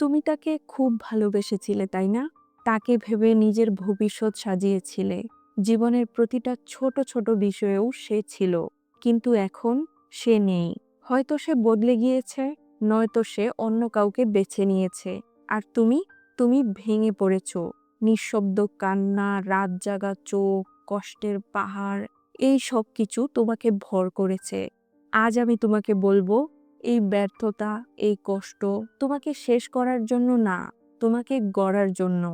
তুমি তাকে খুব ভালোবেসেছিলে, তাই না? তাকে ভেবে নিজের ভবিষ্যৎ সাজিয়েছিলে। জীবনের প্রতিটা ছোট ছোট বিষয়েও সে ছিল। কিন্তু এখন সে নেই। হয়তো সে বদলে গিয়েছে, নয়তো সে অন্য কাউকে বেছে নিয়েছে। আর তুমি? তুমি ভেঙে পড়েছ। নিঃশব্দ কান্না, রাত জাগা চোখ, কষ্টের পাহাড়, এই সব কিছু তোমাকে ভর করেছে। আজ আমি তোমাকে বলব এই ব্যর্থতা, এই কষ্ট তোমাকে শেষ করার জন্য না, তোমাকে গড়ার জন্য।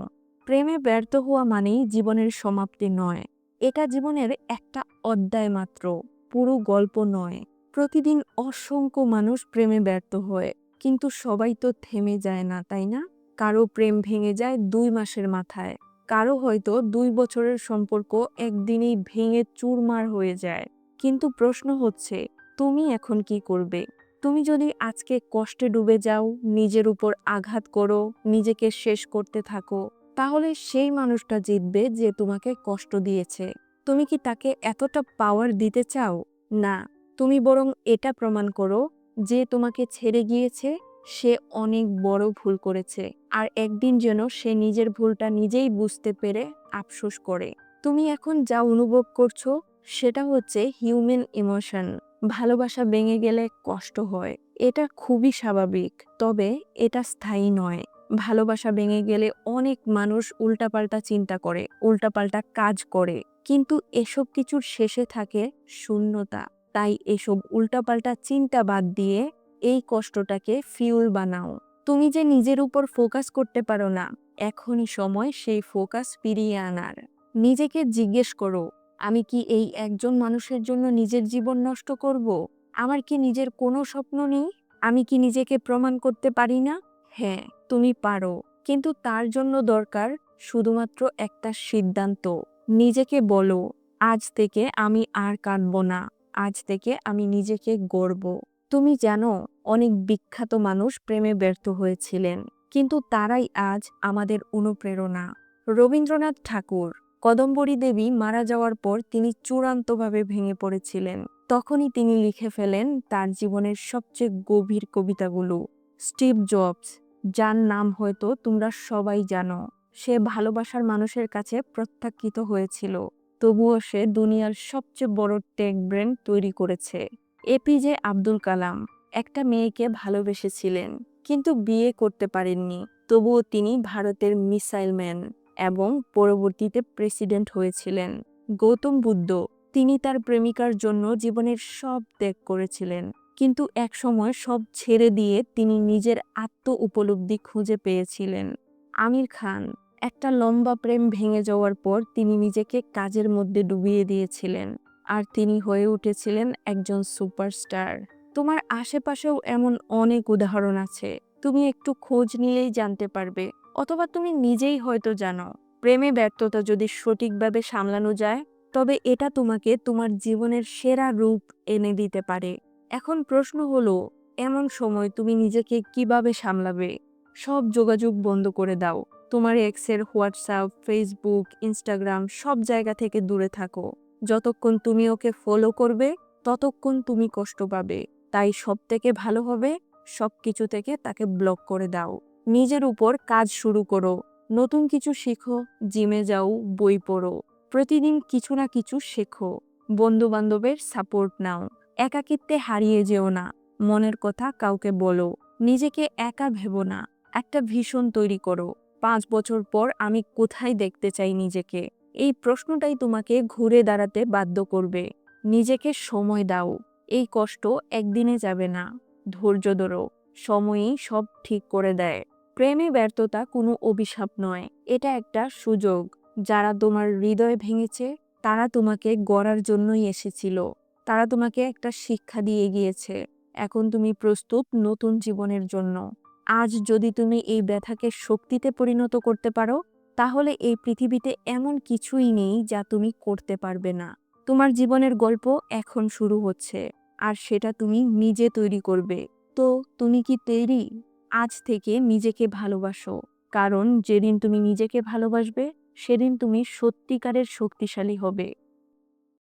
প্রেমে ব্যর্থ হওয়া মানেই জীবনের সমাপ্তি নয়। এটা জীবনের একটা অধ্যায় মাত্র, পুরো গল্প নয়। প্রতিদিন অসংখ্য মানুষ প্রেমে ব্যর্থ হয়, কিন্তু সবাই তো থেমে যায় না, তাই না? কারও প্রেম ভেঙে যায় দুই মাসের মাথায়, কারও হয়তো দুই বছরের সম্পর্ক একদিনেই ভেঙে চুরমার হয়ে যায়। কিন্তু প্রশ্ন হচ্ছে, তুমি এখন কি করবে? তুমি যদি আজকে কষ্টে ডুবে যাও, নিজের উপর আঘাত করো, নিজেকে শেষ করতে থাকো, তাহলে সেই মানুষটা জিতবে যে তোমাকে কষ্ট দিয়েছে। তুমি কি তাকে এতটা পাওয়ার দিতে চাও? না। তুমি বরং এটা প্রমাণ করো যে তোমাকে ছেড়ে গিয়েছে, সে অনেক বড় ভুল করেছে, আর একদিন যেন সে নিজের ভুলটা নিজেই বুঝতে পেরে আফসোস করে। তুমি এখন যা অনুভব করছ, সেটা হচ্ছে হিউম্যান ইমোশন ভালোবাসা ভেঙে গেলে কষ্ট হয়। এটা খুবই স্বাভাবিক, তবে এটা স্থায়ী নয়। ভালোবাসা ভেঙে গেলে অনেক মানুষ উল্টাপাল্টা চিন্তা করে, উল্টাপাল্টা কাজ করে। কিন্তু এসব কিছুর শেষে থাকে শূন্যতা। তাই এসব উল্টাপাল্টা চিন্তা বাদ দিয়ে এই কষ্টটাকে ফিউল বানাও। তুমি যে নিজের উপর ফোকাস করতে পারো না, এখনই সময় সেই ফোকাস ফিরিয়ে আনার। নিজেকে জিজ্ঞেস করো আমি কি এই একজন মানুষের জন্য নিজের জীবন নষ্ট করব? আমার কি নিজের কোনো স্বপ্ন নেই? আমি কি নিজেকে প্রমাণ করতে পারি না? হ্যাঁ তুমি পারো। কিন্তু তার জন্য দরকার শুধুমাত্র একটা সিদ্ধান্ত। নিজেকে বলো, আজ থেকে আমি আর কাঁদব না। আজ থেকে আমি নিজেকে গড়ব। তুমি জানো, অনেক বিখ্যাত মানুষ প্রেমে ব্যর্থ হয়েছিলেন। কিন্তু তারাই আজ আমাদের অনুপ্রেরণা। রবীন্দ্রনাথ ঠাকুর কদম্বরী দেবী মারা যাওয়ার পর তিনি চূড়ান্তভাবে ভেঙে পড়েছিলেন। তখনই তিনি লিখে ফেলেন তার জীবনের সবচেয়ে গভীর কবিতাগুলো। স্টিভ জবস, যার নাম হয়তো তোমরা সবাই জানো, সে ভালোবাসার মানুষের কাছে প্রত্যাখ্যিত হয়েছিল। তবুও সে দুনিয়ার সবচেয়ে বড় টেক ব্রেন তৈরি করেছে। এপিজে আব্দুল কালাম একটা মেয়েকে ভালোবেসেছিলেন, কিন্তু বিয়ে করতে পারেননি। তবুও তিনি ভারতের মিসাইল ম্যান। এবং পরবর্তীতে প্রেসিডেন্ট হয়েছিলেন। গৌতম বুদ্ধ, তিনি তার প্রেমিকার জন্য জীবনের সব ত্যাগ করেছিলেন। কিন্তু একসময় সব ছেড়ে দিয়ে তিনি নিজের আত্ম উপলব্ধি খুঁজে পেয়েছিলেন। আমির খান, একটা লম্বা প্রেম ভেঙে যাওয়ার পর তিনি নিজেকে কাজের মধ্যে ডুবিয়ে দিয়েছিলেন। আর তিনি হয়ে উঠেছিলেন একজন সুপারস্টার। তোমার আশেপাশেও এমন অনেক উদাহরণ আছে। তুমি একটু খোঁজ নিলেই জানতে পারবে। অথবা তুমি নিজেই হয়তো জানো, প্রেমে ব্যর্থতা যদি সঠিকভাবে সামলানো যায়, তবে এটা তোমাকে তোমার জীবনের সেরা রূপ এনে দিতে পারে। এখন প্রশ্ন হলো, এমন সময় তুমি নিজেকে কীভাবে সামলাবে? সব যোগাযোগ বন্ধ করে দাও। তোমার এক্সের হোয়াটসঅ্যাপ, ফেসবুক, ইনস্টাগ্রাম সব জায়গা থেকে দূরে থাকো। যতক্ষণ তুমি ওকে ফলো করবে, ততক্ষণ তুমি কষ্ট পাবে। তাই সব থেকে ভালো হবে সব কিছু থেকে তাকে ব্লক করে দাও। নিজের উপর কাজ শুরু করো। নতুন কিছু শেখো, জিমে যাও, বই পড়ো। প্রতিদিন কিছু না কিছু শেখো। বন্ধু বান্ধবের সাপোর্ট নাও। একাকিত্বে হারিয়ে যেও না। মনের কথা কাউকে বলো। নিজেকে একা ভেবো না। একটা ভীষণ তৈরি করো। পাঁচ বছর পর আমি কোথায় দেখতে চাই নিজেকে? এই প্রশ্নটাই তোমাকে ঘুরে দাঁড়াতে বাধ্য করবে। নিজেকে সময় দাও। এই কষ্ট একদিনে যাবে না। ধৈর্য ধরো। সময়ই সব ঠিক করে দেয়। প্রেমে ব্যর্থতা কোনো অভিশাপ নয়। এটা একটা সুযোগ। যারা তোমার হৃদয় ভেঙেছে, তারা তোমাকে গড়ার জন্যই এসেছিল। তারা তোমাকে একটা শিক্ষা দিয়ে গিয়েছে। এখন তুমি প্রস্তুত নতুন জীবনের জন্য। আজ যদি তুমি এই ব্যথাকে শক্তিতে পরিণত করতে পারো, তাহলে এই পৃথিবীতে এমন কিছুই নেই যা তুমি করতে পারবে না। তোমার জীবনের গল্প এখন শুরু হচ্ছে, আর সেটা তুমি নিজে তৈরি করবে। তো, তুমি কি তৈরি? আজ থেকে নিজেকে ভালোবাসো। কারণ যেদিন তুমি নিজেকে ভালোবাসবে সেদিন তুমি সত্যিকারের শক্তিশালী হবে।